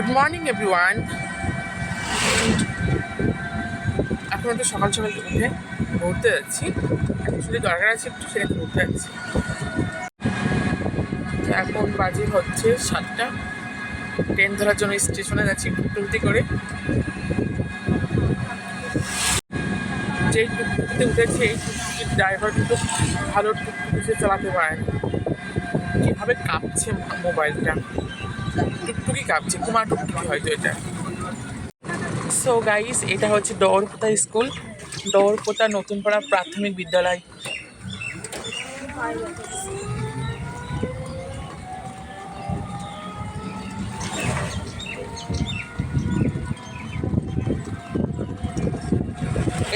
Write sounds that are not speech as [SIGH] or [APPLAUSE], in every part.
Good morning everyone এখন তো সকাল সকাল উঠে ঘুরতে যাচ্ছি। অ্যাকচুয়ালি দরকার আছে একটু সেখানে ঘুরতে যাচ্ছি। এখন বাজে হচ্ছে সাতটা। ট্রেন ধরার জন্য স্টেশনে যাচ্ছি টুকটুকি করে। যেই টুকটুকিতে উঠেছে, এই টুকটুকির ড্রাইভার কিন্তু ভালো টুকটুকি সে চালাতে পারে। কীভাবে কাঁপছে মোবাইলটা। টুকটুকি কাঁপছে, কুমার টুকটুকি হয়তো এটা। সো গাইস এটা হচ্ছে ডরপোতা স্কুল। ডরপোতা নতুনপাড়া প্রাথমিক বিদ্যালয়।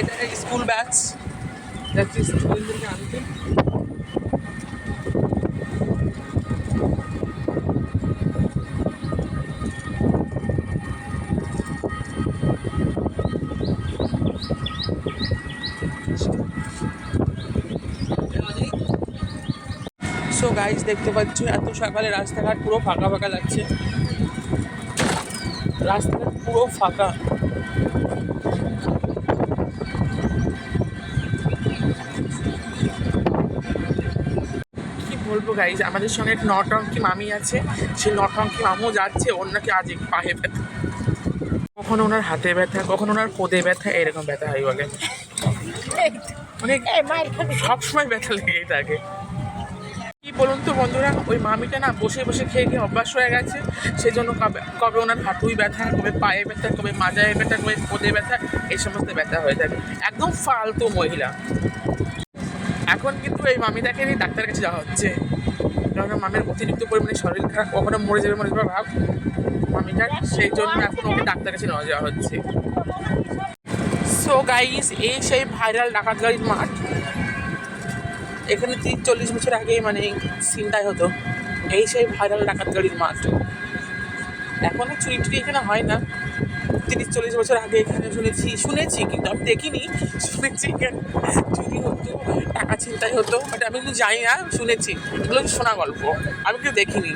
এটা স্কুল ব্যাচ। যাচ্ছি স্টুডেন্টদেরকে আনতে। সো গাইস দেখতে পাচ্ছ এত সকালে রাস্তাঘাট পুরো ফাঁকা ফাঁকা লাগছে। রাস্তাঘাট পুরো ফাঁকা। বলব গাইজ আমাদের সঙ্গে একটা নটঙ্কি মামি আছে। সেই নটঙ্কি মামু যাচ্ছে ওর নাকি আজ পায়ে ব্যথা। কখনো ওনার হাতে ব্যথা কখনো ওনার কোদে ব্যথা এরকম ব্যথা হয় বলে। [LAUGHS] মানে সবসময় ব্যথা লেগেই থাকে। বলুন তো বন্ধুরা, ওই মামিটা না বসে বসে খেয়ে খেয়ে অভ্যাস হয়ে গেছে। সেই জন্য কবে কবে ওনার হাঁটুই ব্যথা, কবে পায়ে ব্যথা, কবে মাজায় ব্যথা, কবে কোদে ব্যথা, এই সমস্ত ব্যথা হয়ে থাকে। একদম ফালতু মহিলা। এখন কিন্তু এই মামিটাকে নিয়ে ডাক্তারের কাছে যাওয়া হচ্ছে। কারণ মামির অতিরিক্ত পরিমাণে শরীর খারাপ, কখনো মরে যাবে মরে যাবে ভাব। মামিটার সেই জন্য এখন ওকে ডাক্তারের কাছে নেওয়া যাওয়া হচ্ছে। সো গাইস এই সেই ভাইরাল ডাকাত গাড়ির মাঠ। এখানে তিরিশ চল্লিশ বছর আগে মানে সিনটাই হতো। এই সেই ভাইরাল ডাকাত গাড়ির মাঠ। এখনও চুরি টুরি এখানে হয় না। তিরিশ চল্লিশ বছর আগে এখানে শুনেছি শুনেছি কিন্তু আমি দেখিনি, শুনেছি এখানে চুরি হতো, টাকা চিন্তাই হতো বাট আমি কিন্তু জানি না, শুনেছি। এগুলো শোনা গল্প, আমি কিন্তু দেখিনি।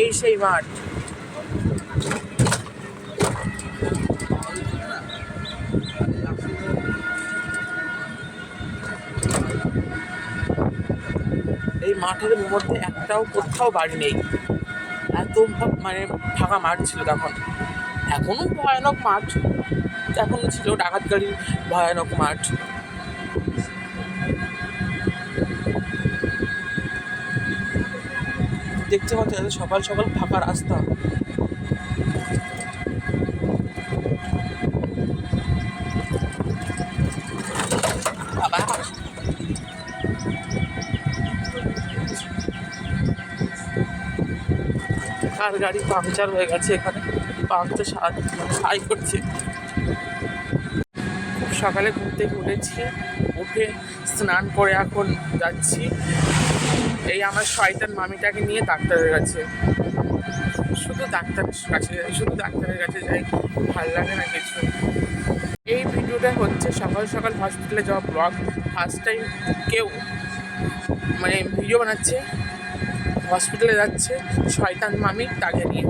এই সেই মাঠ এই মাঠের মধ্যে একটাও কোথাও বাড়ি নেই। এত মানে ফাঁকা মাঠ ছিল তখন। এখনও ভয়ানক মাঠ। এখনও ছিল ডাকাত গাড়ির ভয়ানক মাঠ। দেখতে পাচ্ছ সকাল সকাল ফাঁকা রাস্তা। কার গাড়ি পাংচার হয়ে গেছে এখানে। পাংচার মানে করছে। সকালে ঘুম থেকে উঠে স্নান করে এখন যাচ্ছি। এই আমার শয়তান মামিটাকে নিয়ে ডাক্তারের কাছে। শুধু ডাক্তারের কাছে যাই, শুধু ডাক্তারের কাছে যাই, ভালো লাগে না কিছু। এই ভিডিওটা হচ্ছে সকাল সকাল হসপিটালে যাওয়া ব্লগ ফার্স্ট টাইম কেউ মানে ভিডিও বানাচ্ছে হসপিটালে যাচ্ছে শয়তান মামি তাকে নিয়ে।